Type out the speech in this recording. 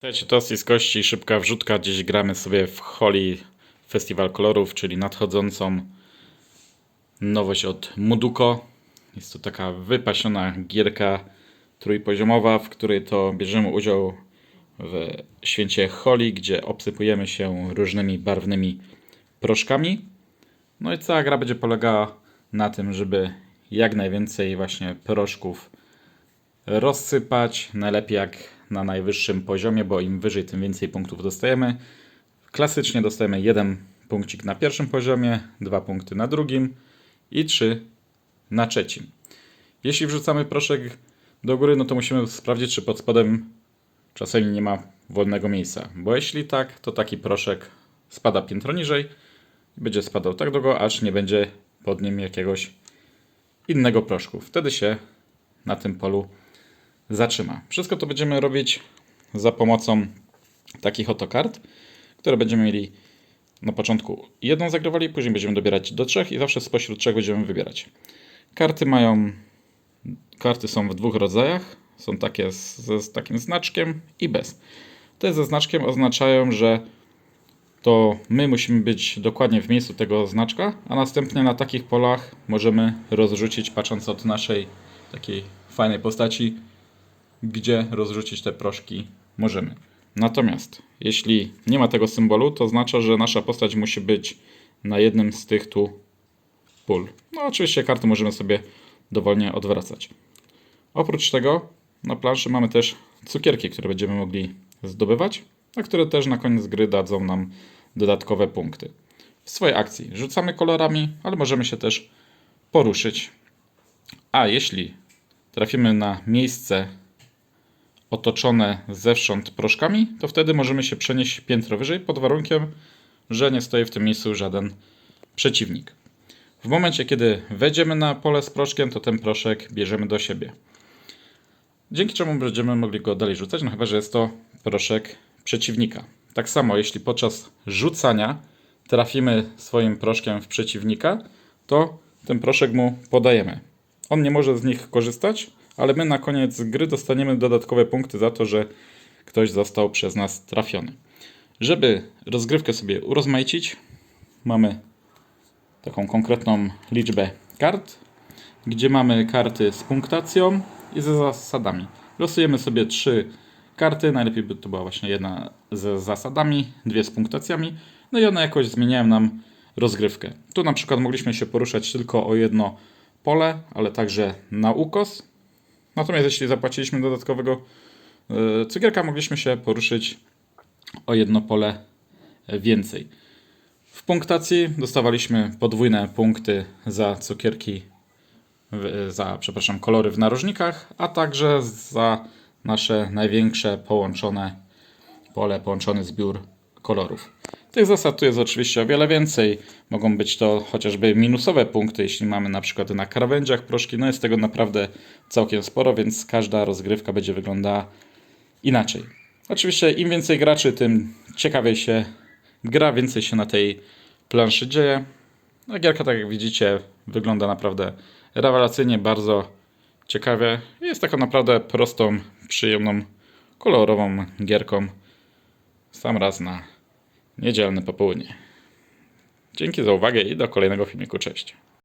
Cześć, to z kości, szybka wrzutka. Dziś gramy sobie w Holi Festiwal Kolorów, czyli nadchodzącą nowość od Muduko. Jest to taka wypasiona gierka trójpoziomowa, w której to bierzemy udział w święcie Holi, gdzie obsypujemy się różnymi barwnymi proszkami. No i cała gra będzie polegała na tym, żeby jak najwięcej właśnie proszków rozsypać. Najlepiej jak na najwyższym poziomie, bo im wyżej, tym więcej punktów dostajemy. Klasycznie dostajemy jeden punkcik na pierwszym poziomie, dwa punkty na drugim i trzy na trzecim. Jeśli wrzucamy proszek do góry, no to musimy sprawdzić, czy pod spodem czasami nie ma wolnego miejsca. Bo jeśli tak, to taki proszek spada piętro niżej i będzie spadał tak długo, aż nie będzie pod nim jakiegoś innego proszku. Wtedy się na tym polu zatrzyma. Wszystko to będziemy robić za pomocą takich oto kart, które będziemy mieli na początku jedną zagrywali, później będziemy dobierać do trzech i zawsze spośród trzech będziemy wybierać. Karty mają, karty są w dwóch rodzajach. Są takie z, z takim znaczkiem i bez. Te ze znaczkiem oznaczają, że to my musimy być dokładnie w miejscu tego znaczka, a następnie na takich polach możemy rozrzucić, patrząc od naszej takiej fajnej postaci, gdzie rozrzucić te proszki możemy. Natomiast jeśli nie ma tego symbolu, to oznacza, że nasza postać musi być na jednym z tych tu pól. No oczywiście karty możemy sobie dowolnie odwracać. Oprócz tego na planszy mamy też cukierki, które będziemy mogli zdobywać, a które też na koniec gry dadzą nam dodatkowe punkty. W swojej akcji rzucamy kolorami, ale możemy się też poruszyć. A jeśli trafimy na miejsce otoczone zewsząd proszkami, to wtedy możemy się przenieść piętro wyżej pod warunkiem, że nie stoi w tym miejscu żaden przeciwnik. W momencie, kiedy wejdziemy na pole z proszkiem, to ten proszek bierzemy do siebie. Dzięki czemu będziemy mogli go dalej rzucać, no chyba, że jest to proszek przeciwnika. Tak samo, jeśli podczas rzucania trafimy swoim proszkiem w przeciwnika, to ten proszek mu podajemy. On nie może z nich korzystać, ale my na koniec gry dostaniemy dodatkowe punkty za to, że ktoś został przez nas trafiony. Żeby rozgrywkę sobie urozmaicić, mamy taką konkretną liczbę kart, gdzie mamy karty z punktacją i ze zasadami. Losujemy sobie trzy karty, najlepiej by to była właśnie jedna ze zasadami, dwie z punktacjami, no i one jakoś zmieniają nam rozgrywkę. Tu na przykład mogliśmy się poruszać tylko o jedno pole, ale także na ukos. Natomiast jeśli zapłaciliśmy dodatkowego e, cukierka, mogliśmy się poruszyć o jedno pole więcej. W punktacji dostawaliśmy podwójne punkty za cukierki, w- za, przepraszam, kolory w narożnikach, a także za nasze największe połączone pole, połączony zbiór kolorów. Tych zasad tu jest oczywiście o wiele więcej. Mogą być to chociażby minusowe punkty, jeśli mamy na przykład na krawędziach proszki. No jest tego naprawdę całkiem sporo, więc każda rozgrywka będzie wyglądała inaczej. Oczywiście im więcej graczy, tym ciekawiej się gra, więcej się na tej planszy dzieje. No gierka, tak jak widzicie, wygląda naprawdę rewelacyjnie, bardzo ciekawie. Jest taką naprawdę prostą, przyjemną, kolorową gierką. Sam raz na niedzielne popołudnie. Dzięki za uwagę i do kolejnego filmiku. Cześć.